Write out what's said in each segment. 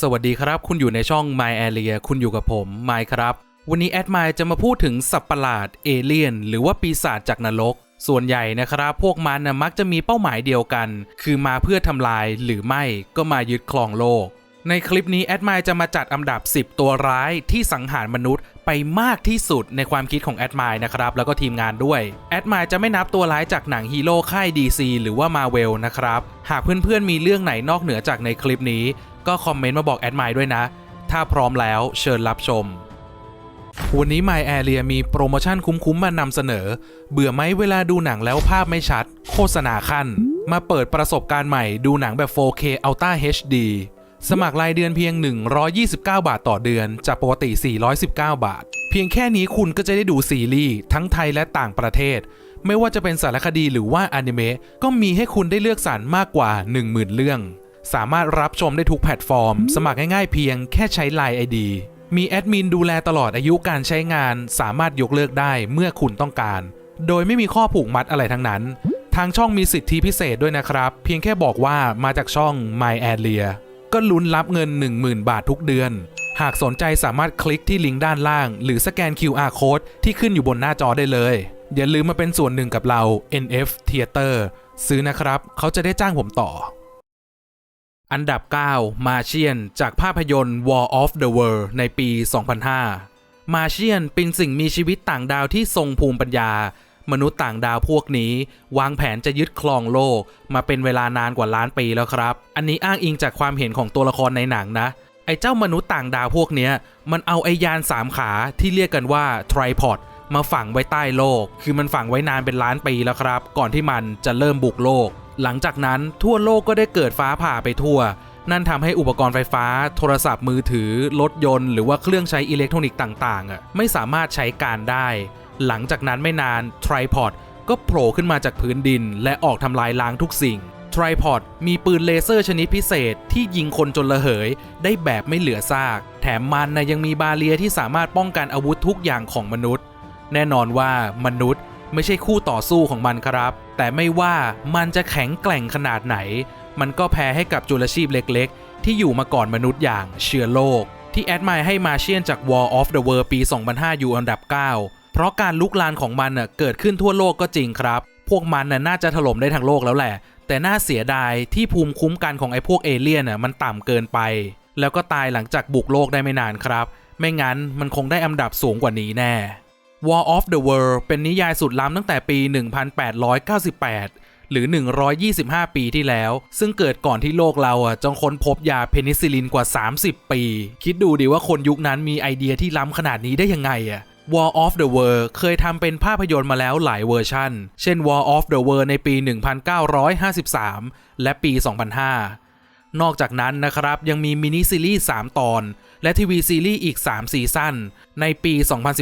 สวัสดีครับ คุณอยู่ในช่อง My Area คุณอยู่กับผมไมค์ครับ วันนี้แอดไมค์จะมาพูดถึงสัตว์ประหลาดเอเลี่ยน หรือว่าปีศาจจากนรก ส่วนใหญ่นะครับ พวกมันนะมักจะมีเป้าหมายเดียวกัน คือมาเพื่อทำลายหรือไม่ก็มายึดครองโลก ในคลิปนี้แอดไมค์จะมาจัดอันดับ 10 ตัวร้ายที่สังหารมนุษย์ไปมากที่สุดในความคิดของแอดไมค์นะครับแล้วก็ทีมงานด้วยแอดไมค์จะไม่นับตัวร้ายจากหนังฮีโร่ค่าย DC หรือว่า Marvel นะครับหากเพื่อนๆมีเรื่องไหนนอกเหนือจากในคลิปนี้ ก็คอมเมนต์มาบอกแอดไมด้วยนะ ถ้าพร้อมแล้วเชิญรับชม วันนี้ My Area มีโปรโมชั่นคุ้มๆมานำเสนอ เบื่อไหมเวลาดูหนังแล้วภาพไม่ชัด โฆษณาขั้น มาเปิดประสบการณ์ใหม่ดูหนังแบบ 4K Ultra HD สมัครรายเดือนเพียง 129 บาทต่อเดือน จากปกติ 419 บาท เพียงแค่นี้คุณก็จะได้ดูซีรีส์ทั้งไทยและต่างประเทศ ไม่ว่าจะเป็นสารคดีหรือว่าอนิเมะก็มีให้คุณได้เลือกสรรมากกว่า 10,000 เรื่อง สามารถรับชมได้ทุกแพลตฟอร์ม สมัครง่ายๆเพียงแค่ใช้ Line ID มีแอดมินดูแลตลอดอายุการใช้งาน สามารถยกเลิกได้เมื่อคุณต้องการ โดยไม่มีข้อผูกมัดอะไรทั้งนั้น ทางช่องมีสิทธิพิเศษด้วยนะครับ เพียงแค่บอกว่ามาจากช่อง My Area ก็ลุ้นรับเงิน 10,000 บาททุกเดือน หากสนใจสามารถคลิกที่ลิงก์ด้านล่าง หรือสแกน QR code ที่ขึ้นอยู่บนหน้าจอได้เลย อย่าลืมมาเป็นส่วนหนึ่งกับเรา NF Theater ซื้อนะครับ เขาจะได้จ้างผมต่อ อันดับ 9 มาเชียน จากภาพยนตร์ War of the World ในปี 2005 มาเชียนเป็นสิ่งมีชีวิตต่างดาวที่ทรงภูมิปัญญา มนุษย์ต่างดาวพวกนี้ วางแผนจะยึดครองโลก มาเป็นเวลานานกว่าล้านปีแล้วครับ อันนี้อ้างอิงจากความเห็นของตัวละครในหนังนะ ไอ้เจ้ามนุษย์ต่างดาวพวกนี้มันเอาไอ้ยานสามขาที่เรียกกันว่าไทรพอดมาฝังไว้ใต้โลก คือมันฝังไว้นานเป็นล้านปีแล้วครับ ก่อนที่มันจะเริ่มบุกโลก หลังจากนั้นทั่วโลกก็ได้เกิดฟ้าผ่าไปทั่ว นั่นทำให้อุปกรณ์ไฟฟ้า โทรศัพท์มือถือ รถยนต์ หรือว่าเครื่องใช้อิเล็กทรอนิกส์ต่างๆ ไม่สามารถใช้การได้ หลังจากนั้นไม่นานทริพอดก็โผล่ขึ้นมาจากพื้นดิน และออกทำลายล้างทุกสิ่งทริพอดมีปืนเลเซอร์ชนิดพิเศษที่ยิงคนจนระเหย ได้แบบไม่เหลือซาก แถมมันนะยังมีบาเรียที่สามารถป้องกันอาวุธทุกอย่างของมนุษย์ แน่นอนว่ามนุษย์ ไม่ใช่คู่ต่อสู้ของมันครับ แต่ไม่ว่ามันจะแข็งแกร่งขนาดไหน มันก็แพ้ให้กับจุลชีพเล็กๆ ที่อยู่มาก่อนมนุษย์อย่างเชื้อโรคที่แอดไมายให้มาเชียนจาก War of the World ปี 2005 อยู่อันดับ 9 เพราะการลุกลานของมันน่ะเกิดขึ้นทั่วโลกก็จริงครับ พวกมันน่าจะถล่มได้ทั้งโลกแล้วแหละ แต่น่าเสียดายที่ภูมิคุ้มกันของไอ้พวกเอเลี่ยนน่ะมันต่ำเกินไป แล้วก็ตายหลังจากบุกโลกได้ไม่นานครับ ไม่งั้นมันคงได้อันดับสูงกว่านี้แน่ War of the World เป็นนิยายสุดล้ำตั้งแต่ปี 1898 หรือ 125 ปีที่แล้ว ซึ่งเกิดก่อนที่โลกเราอะจงค้นพบยาเพนิซิลินกว่า 30 ปี คิดดูดิว่าคนยุคนั้นมีไอเดียที่ล้ำขนาดนี้ได้ยังไงอะ War of the World เคยทำเป็นภาพยนตร์มาแล้วหลายเวอร์ชัน เช่น War of the World ในปี 1953 และปี 2005 นอกจากนั้นนะครับยังมีมินิซีรีส์ 3 ตอน และทีวีซีรีส์อีก 3 ซีซั่น ในปี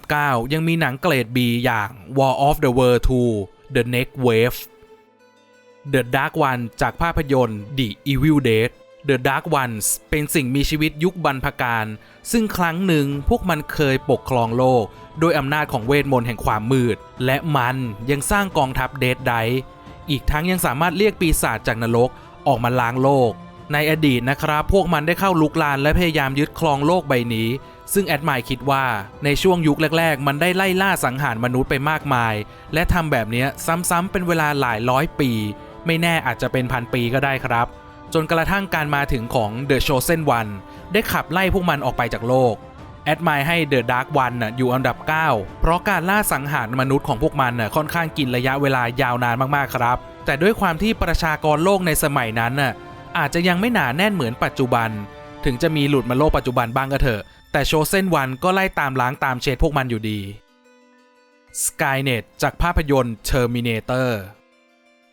2019 ยังมีหนังเกรด B อย่าง War of the World 2 The Next Wave The Dark One จากภาพยนตร์ The Evil Dead The Dark Ones เป็นสิ่งมีชีวิตยุคบรรพการ ซึ่งครั้งหนึ่งพวกมันเคยปกครองโลก โดยอำนาจของเวทมนต์แห่งความมืด และมันยังสร้างกองทัพเดดไดอีกทั้งยังสามารถเรียกปีศาจจากนรกออกมาล้างโลก ในอดีตนะครับ พวกมันได้เข้าลุกลานและพยายามยึดครองโลกใบนี้ ซึ่งแอดมายคิดว่าในช่วงยุคแรก ๆ มันได้ไล่ล่าสังหารมนุษย์ไปมากมาย และทำแบบนี้ซ้ำๆเป็นเวลาหลายร้อยปี ไม่แน่อาจจะเป็นพันปีก็ได้ครับ จนกระทั่งการมาถึงของ The Chosen One ได้ขับไล่พวกมันออกไปจากโลกแอดมายให้ The Dark One น่ะอยู่อันดับ 9 เพราะการล่าสังหารมนุษย์ของพวกมันน่ะค่อนข้างกินระยะเวลายาวนานมากๆครับ แต่ด้วยความที่ประชากรโลกในสมัยนั้นน่ะ อาจจะยังไม่หนาแน่นเหมือนปัจจุบัน ถึงจะมีหลุดมาโลกปัจจุบันบ้างก็เถอะ แต่ Chosen One ก็ไล่ตามล้างตามเชดพวกมันอยู่ดี Skynet จากภาพยนตร์ Terminator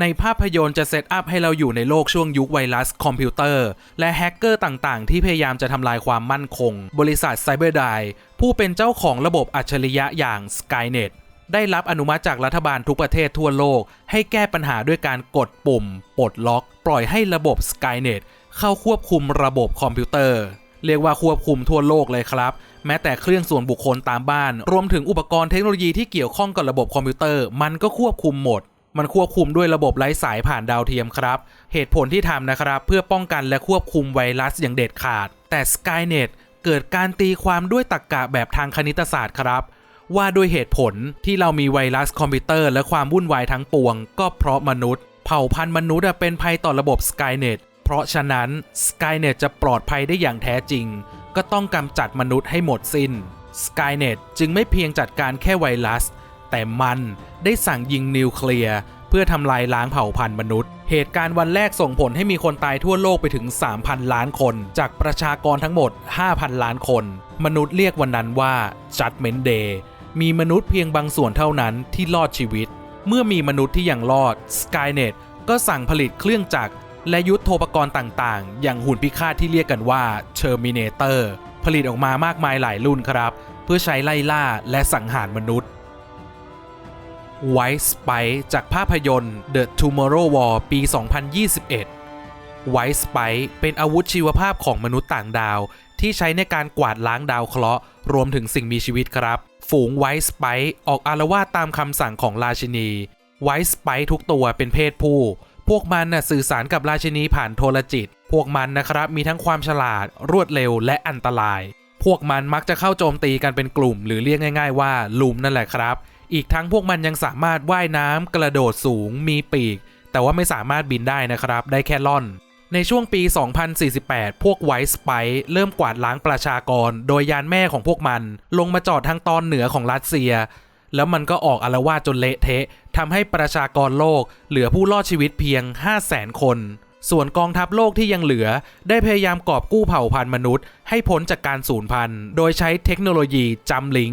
ในภาพยนตร์จะเซตอัพให้เราอยู่ในโลกช่วงยุคไวรัสคอมพิวเตอร์ และแฮกเกอร์ต่างๆ ที่พยายามจะทำลายความมั่นคง บริษัท Cyberdyne ผู้เป็นเจ้าของระบบอัจฉริยะอย่าง Skynet ได้รับอนุมัติจากรัฐบาลทุกประเทศทั่วโลก ให้แก้ปัญหาด้วยการกดปุ่ม ปลดล็อก ปล่อยให้ระบบ Skynet เข้าควบคุมระบบคอมพิวเตอร์ เรียกว่าควบคุมทั่วโลกเลยครับ แม้แต่เครื่องส่วนบุคคลตามบ้าน รวมถึงอุปกรณ์เทคโนโลยีที่เกี่ยวข้องกับระบบคอมพิวเตอร์ มันก็ควบคุมหมด มันควบคุมด้วยระบบไร้สายผ่านดาวเทียมครับ เหตุผลที่ทำนะครับ เพื่อป้องกันและควบคุมไวรัสอย่างเด็ดขาด แต่ Skynet เกิดการตีความด้วยตรรกกะแบบทางคณิตศาสตร์ครับ ว่าด้วยเหตุผลที่เรามีไวรัสคอมพิวเตอร์และความวุ่นวายทั้งปวง ก็เพราะมนุษย์ เผ่าพันธุ์มนุษย์เป็นภัยต่อระบบ Skynet เพราะฉะนั้น Skynet จะปลอดภัยได้อย่างแท้จริง ก็ต้องกำจัดมนุษย์ให้หมดสิน้น Skynet จึงไม่เพียงจัดการแค่ไวรัส แต่มันได้สั่งยิงนิวเคลียร์เพื่อทำลายล้างเผ่าพันธุ์มนุษย์ เหตุการณ์วันแรกส่งผลให้มีคนตายทั่วโลกไปถึง 3,000 ล้านคน จากประชากรทั้งหมด 5,000 ล้านคน มนุษย์เรียกวันนั้นว่า Judgment Day มีมนุษย์เพียงบางส่วนเท่านั้นที่รอดชีวิต เมื่อมีมนุษย์ที่ยังรอด Skynet ก็สั่งผลิตเครื่องจักรและยุทธโธปกรณ์ต่างๆ อย่างหุ่นพิฆาตที่เรียกกันว่า Terminator ผลิตออกมามากมายหลายรุ่นครับ เพื่อใช้ไล่ล่าและสังหารมนุษย์ White Spy จากภาพยนตร์ The Tomorrow War ปี 2021 White Spy เป็นอาวุธชีวภาพของมนุษย์ต่างดาว ที่ใช้ในการกวาดล้างดาวเคราะห์รวมถึงสิ่งมีชีวิตครับ ฝูง White Spike ออกอารวาสตามคำสั่งของราชินี White Spike ทุกตัวเป็นเพศผู้ พวกมันน่ะสื่อสารกับราชินีผ่านโทรจิต พวกมันนะครับมีทั้งความฉลาด รวดเร็วและอันตราย พวกมันมักจะเข้าโจมตีกันเป็นกลุ่ม หรือเรียกง่าย ๆ ว่าลุมนั่นแหละครับ อีกทั้งพวกมันยังสามารถว่ายน้ำกระโดดสูง มีปีก แต่ว่าไม่สามารถบินได้นะครับ ได้แค่ล่อน ในช่วงปี 2048 พวกไวท์สไปเริ่มกวาดล้างประชากร โดยยานแม่ของพวกมัน ลงมาจอดทางตอนเหนือของรัสเซีย แล้วมันก็ออกอารวาสจนเละเทะทำให้ประชากรโลกเหลือผู้รอดชีวิตเพียง 5 0 0แสนคน ส่วนกองทัพโลกที่ยังเหลือ ได้พยายามกอบกู้เผ่าพันธุ์มนุษย์ ให้พ้นจากการสูญพันธุ์ โดยใช้เทคโนโลยีจำลิง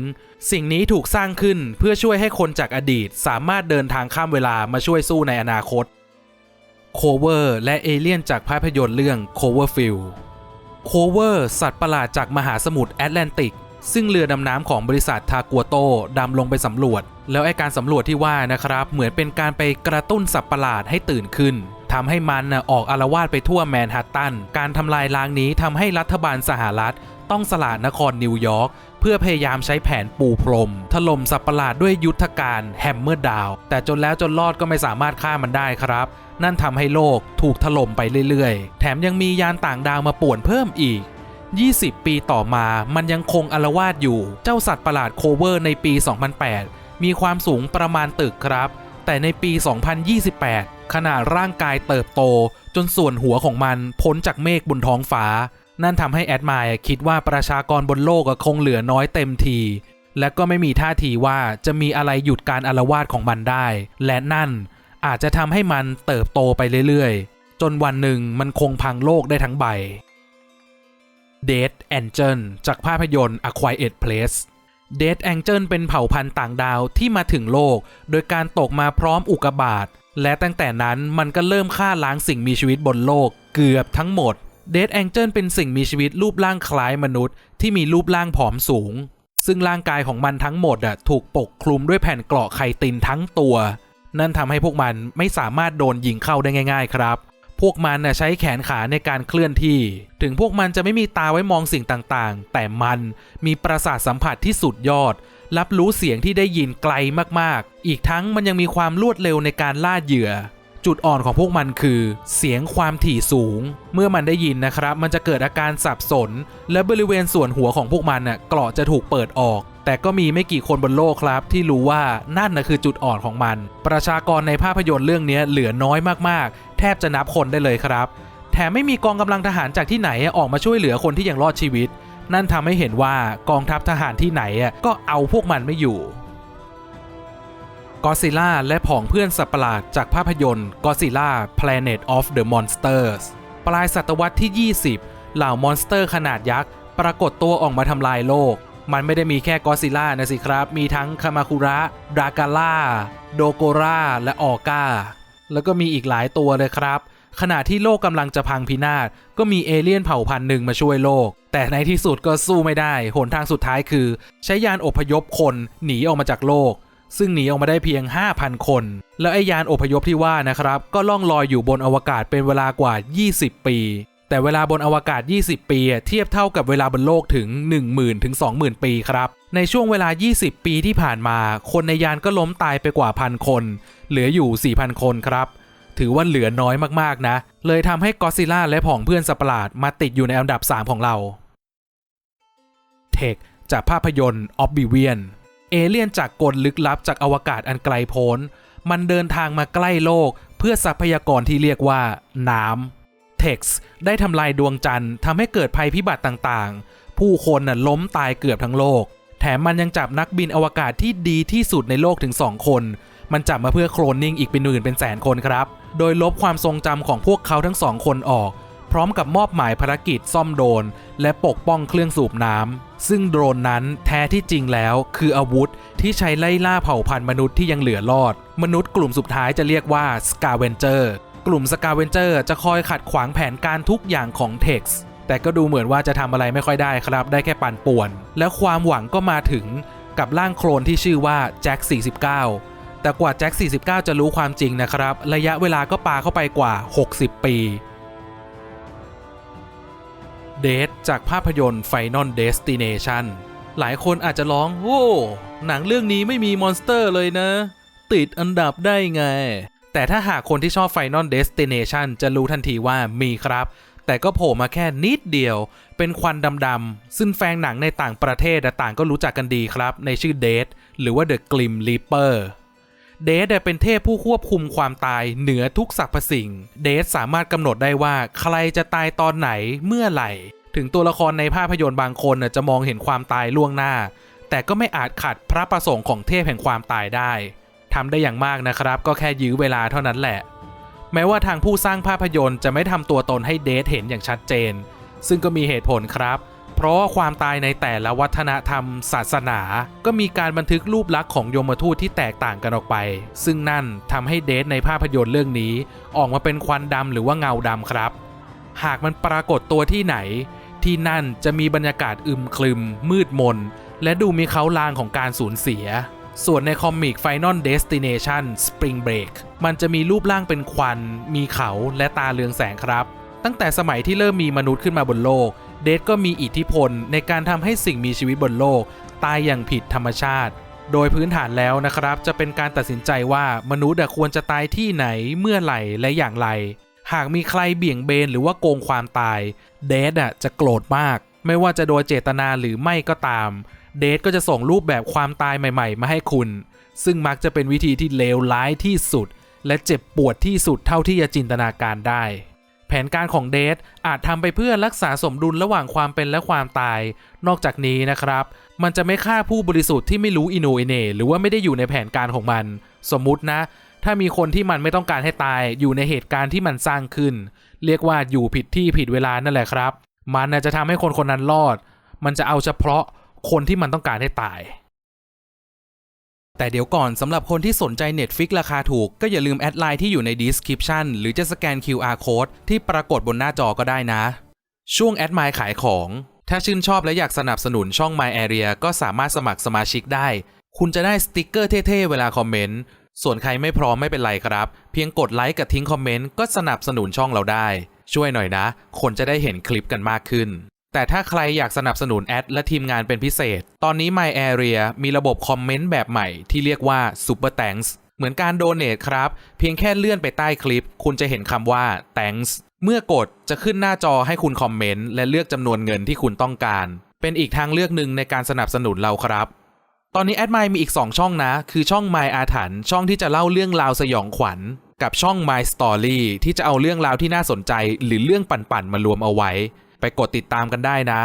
สิ่งนี้ถูกสร้างขึ้นเพื่อช่วยให้คนจากอดีต สามารถเดินทางข้ามเวลามาช่วยสู้ในอนาคต โคเวอร์และเอเลี่ยนจากภาพยนตร์เรื่อง Coverfield โคเวอร์สัตว์ประหลาดจากมหาสมุทรแอตแลนติก ซึ่งเรือดำน้ำของบริษัททากัวโตดำลงไปสำรวจ แล้วไอการสำรวจที่ว่านะครับ เหมือนเป็นการไปกระตุ้นสัตว์ประหลาดให้ตื่นขึ้นทำให้มันนะออกอารวาสไปทั่วแมนฮัตตัน การทำลายล้างนี้ทำให้รัฐบาลสหรัฐ ต้องสละนครนิวยอร์ก เพื่อพยายามใช้แผนปูพรม ถล่มสัตว์ประหลาดด้วยยุทธการแฮมเมอร์ดาว แต่จนแล้วจนรอดก็ไม่สามารถฆ่ามันได้ครับ นั่นทำให้โลกถูกถล่มไปเรื่อยๆ แถมยังมียานต่างดาวมาป่วนเพิ่มอีก 20 ปีต่อมามันยังคงอาวาสอยู่ เจ้าสัตว์ประหลาดโคเวอร์ในปี 2008 มีความสูงประมาณตึกครับ แต่ในปี 2028 ขนาดร่างกายเติบโต จนส่วนหัวของมันพ้นจากเมฆบนท้องฟ้า นั่นทำให้แอดมายคิดว่าประชากรบนโลกคงเหลือน้อยเต็มที และก็ไม่มีท่าทีว่าจะมีอะไรหยุดการอารวาสของมันได้ และนั่นอาจจะทำให้มันเติบโตไปเรื่อยๆ จนวันหนึ่งมันคงพังโลกได้ทั้งใบ Dead Angel จากภาพยนตร์ A Quiet Place Dead Angel เป็นเผ่าพันธุ์ต่างดาวที่มาถึงโลก โดยการตกมาพร้อมอุกกาบาตและตั้งแต่นั้นมันก็เริ่มฆ่าล้างสิ่งมีชีวิตบนโลกเกือบทั้งหมด Dead Angel เป็นสิ่งมีชีวิตรูปร่างคล้ายมนุษย์ ที่มีรูปร่างผอมสูง ซึ่งร่างกายของมันทั้งหมดอะถูกปกคลุมด้วยแผ่นเกราะไคตินทั้งตัว นั่นทำให้พวกมันไม่สามารถโดนยิงเข้าได้ง่าย ๆ ครับ พวกมันน่ะใช้แขนขาในการเคลื่อนที่ ถึงพวกมันจะไม่มีตาไว้มองสิ่งต่างๆ แต่มันมีประสาทสัมผัสที่สุดยอด รับรู้เสียงที่ได้ยินไกลมากๆ อีกทั้งมันยังมีความรวดเร็วในการล่าเหยื่อ จุดอ่อนของพวกมันคือ เสียงความถี่สูง เมื่อมันได้ยินนะครับ มันจะเกิดอาการสับสน และบริเวณส่วนหัวของพวกมันน่ะเกราะจะถูกเปิดออก แต่ก็มีไม่กี่คนบนโลกครับ ที่รู้ว่านั่นนะคือจุดอ่อนของมัน ประชากรในภาพยนตร์เรื่องนี้เหลือน้อยมากๆ แทบจะนับคนได้เลยครับ แถมไม่มีกองกำลังทหารจากที่ไหนออกมาช่วยเหลือคนที่ยังรอดชีวิต นั่นทำให้เห็นว่ากองทัพทหารที่ไหนก็เอาพวกมันไม่อยู่ กอซิล่าและผองเพื่อนสัตว์ประหลาดจากภาพยนตร์ Godzilla Planet of the Monsters ปลายศตวรรษที่ 20 เหล่ามอนสเตอร์ขนาดยักษ์ ปรากฏตัวออกมาทำลายโลก มันไม่ได้มีแค่กอซิล่านะสิครับ มีทั้งคามาคุระดากาล่า โดโกราและออกาแล้วก็มีอีกหลายตัวเลยครับขณะที่โลกกำลังจะพังพินาศ ก็มีเอเลี่ยนเผ่าพันธุ์หนึ่งมาช่วยโลก แต่ในที่สุดก็สู้ไม่ได้ หนทางสุดท้ายคือ ใช้ยานอพยพคนหนีออกมาจากโลก ซึ่งหนีออกมาได้เพียง 5,000 คน แล้วไอยานอพยพที่ว่านะครับ ก็ล่องลอยอยู่บนอวกาศเป็นเวลากว่า 20 ปี แต่เวลาบนอวกาศ 20 ปี เทียบเท่ากับเวลาบนโลกถึง 10,000ถึง20,000 ปีครับ ในช่วงเวลา 20 ปีที่ผ่านมา คนในยานก็ล้มตายไปกว่าพันคน เหลืออยู่ 4,000 คนครับถือว่าเหลือน้อยมากๆนะ เลยทำให้ก็ซิล่าและผองเพื่อนสัตว์ประหลาดมาติดอยู่ในอันดับ 3 ของเรา เทคจากภาพยนตร์ Oblivion เเอเลี่ยนจากกลลึกลับจากอวกาศอันไกลโพ้น มันเดินทางมาใกล้โลก เพื่อทรัพยากรที่เรียกว่า น้ำเท็กซ์ได้ทำลายดวงจันทร์ทำให้เกิดภัยพิบัติต่างๆ ผู้คนน่ะล้มตายเกือบทั้งโลก แถมมันยังจับนักบินอวกาศที่ดีที่สุดในโลกถึง 2 คน มันจับมาเพื่อโคลนนิ่งอีกเป็นหมื่นเป็นแสนคนครับ โดยลบความทรงจำของพวกเขาทั้งสองคนออก พร้อมกับมอบหมายภารกิจซ่อมโดรนและปกป้องเครื่องสูบน้ำซึ่งโดรนนั้นแท้ที่จริงแล้วคืออาวุธที่ใช้ไล่ล่าเผ่าพันธุ์มนุษย์ที่ยังเหลือรอด มนุษย์กลุ่มสุดท้ายจะเรียกว่าสกาเวนเจอร์กลุ่มสกาเวนเจอร์จะคอยขัดขวางแผนการทุกอย่างของเท็กซ์แต่ก็ดูเหมือนว่าจะทำอะไรไม่ค่อยได้ครับ ได้แค่ปั่นป่วน และความหวังก็มาถึงกับร่างโคลนที่ชื่อว่าแจ็ค49 แต่กว่าแจ็ค49 จะรู้ความจริงนะครับ ระยะเวลาก็ปาเข้าไปกว่า 60 ปี เดทจากภาพยนตร์ Final Destination หลายคนอาจจะร้องโอ้หนังเรื่องนี้ไม่มีมอนสเตอร์เลยนะ ติดอันดับได้ไง แต่ถ้าหากคนที่ชอบ Final Destination จะรู้ทันทีว่ามีครับ แต่ก็โผล่มาแค่นิดเดียว เป็นควันดำๆ ซึ่งแฟนหนังในต่างประเทศต่างก็รู้จักกันดีครับ ในชื่อเดทหรือว่า The Grim Reaper เดทเป็นเทพผู้ควบคุมความตายเหนือทุกสรรพสิ่ง เดทสามารถกำหนดได้ว่าใครจะตายตอนไหนเมื่อไหร่ ถึงตัวละครในภาพยนตร์บางคนจะมองเห็นความตายล่วงหน้า แต่ก็ไม่อาจขัดพระประสงค์ของเทพแห่งความตายได้ทำได้อย่างมากนะครับ ก็แค่ยื้อเวลาเท่านั้นแหละ แม้ว่าทางผู้สร้างภาพยนตร์จะไม่ทำตัวตนให้เดทเห็นอย่างชัดเจน ซึ่งก็มีเหตุผลครับเพราะความตายในแต่ละวัฒนธรรม ศาสนา ก็มีการบันทึกรูปลักษณ์ของยมทูตที่แตกต่างกันออกไป ซึ่งนั่นทำให้เดทในภาพยนตร์เรื่องนี้ ออกมาเป็นควันดำหรือว่าเงาดำครับ หากมันปรากฏตัวที่ไหน ที่นั่นจะมีบรรยากาศอึมครึม มืดมน และดูมีเขาลางของการสูญเสียส่วนในคอมิก Final Destination Spring Break มันจะมีรูปร่างเป็นควัน มีเขาและตาเรืองแสงครับ ตั้งแต่สมัยที่เริ่มมีมนุษย์ขึ้นมาบนโลก เดทก็มีอิทธิพลในการทำให้สิ่งมีชีวิตบนโลก ตายอย่างผิดธรรมชาติ โดยพื้นฐานแล้วนะครับ จะเป็นการตัดสินใจว่ามนุษย์ควรจะตายที่ไหนเมื่อไหร่และอย่างไร หากมีใครเบี่ยงเบนหรือว่าโกงความตาย เดทอะจะโกรธมาก ไม่ว่าจะโดยเจตนาหรือไม่ก็ตาม เดทก็จะส่งรูปแบบความตายใหม่ ๆ มาให้คุณ ซึ่งมักจะเป็นวิธีที่เลวร้ายที่สุด และเจ็บปวดที่สุดเท่าที่จะจินตนาการได้ แผนการของเดทอาจทำไปเพื่อรักษาสมดุลระหว่างความเป็นและความตาย นอกจากนี้นะครับ มันจะไม่ฆ่าผู้บริสุทธิ์ที่ไม่รู้อินูอินเนหรือว่าไม่ได้อยู่ในแผนการของมัน สมมุตินะ ถ้ามีคนที่มันไม่ต้องการให้ตายอยู่ในเหตุการณ์ที่มันสร้างขึ้น เรียกว่าอยู่ผิดที่ผิดเวลานั่นแหละครับ มันจะทำให้คนคนนั้นรอด มันจะเอาเฉพาะคนที่มันต้องการให้ตาย แต่เดี๋ยวก่อนสำหรับคนที่สนใจ Netflix ราคาถูก ก็อย่าลืมแอดไลน์ที่อยู่ใน description หรือจะสแกน QR code ที่ปรากฏบนหน้าจอก็ได้นะ ช่วงแอดไมขายของ ถ้าชื่นชอบและอยากสนับสนุนช่อง My Area ก็สามารถสมัครสมาชิกได้ คุณจะได้สติกเกอร์เท่ๆ เวลาคอมเมนต์ ส่วนใครไม่พร้อมไม่เป็นไรครับ เพียงกดไลค์กับทิ้งคอมเมนต์ก็สนับสนุนช่องเราได้ ช่วยหน่อยนะ คนจะได้เห็นคลิปกันมากขึ้น แต่ถ้าใครอยากสนับสนุนแอดและทีมงานเป็นพิเศษ ตอนนี้ My Area มีระบบคอมเมนต์แบบใหม่ที่เรียกว่า Super Thanks เหมือนการโดเน a ครับ เพียงแค่เลื่อนไปใต้คลิป คุณจะเห็นคำว่า thanks เมื่อกดจะขึ้นหน้าจอให้คุณคอมเมนต์และเลือกจำนวนเงินที่คุณต้องการ เป็นอีกทางเลือกหนึ่งในการสนับสนุนเราครับ ตอนนี้แอดไมมีอีก 2 ช่องนะ คือช่อง My อาถรรพ์ช่องที่จะเล่าเรื่องราวสยองขวัญ กับช่อง My Story ที่จะเอาเรื่องราวที่น่าสนใจ หรือเรื่องปั่นๆมารวมเอาไว้ ไปกดติดตามกันได้นะ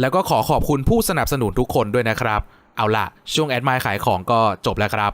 แล้วก็ขอขอบคุณผู้สนับสนุนทุกคนด้วยนะครับ เอาล่ะ ช่วงแอดไมขายของก็จบแล้วครับ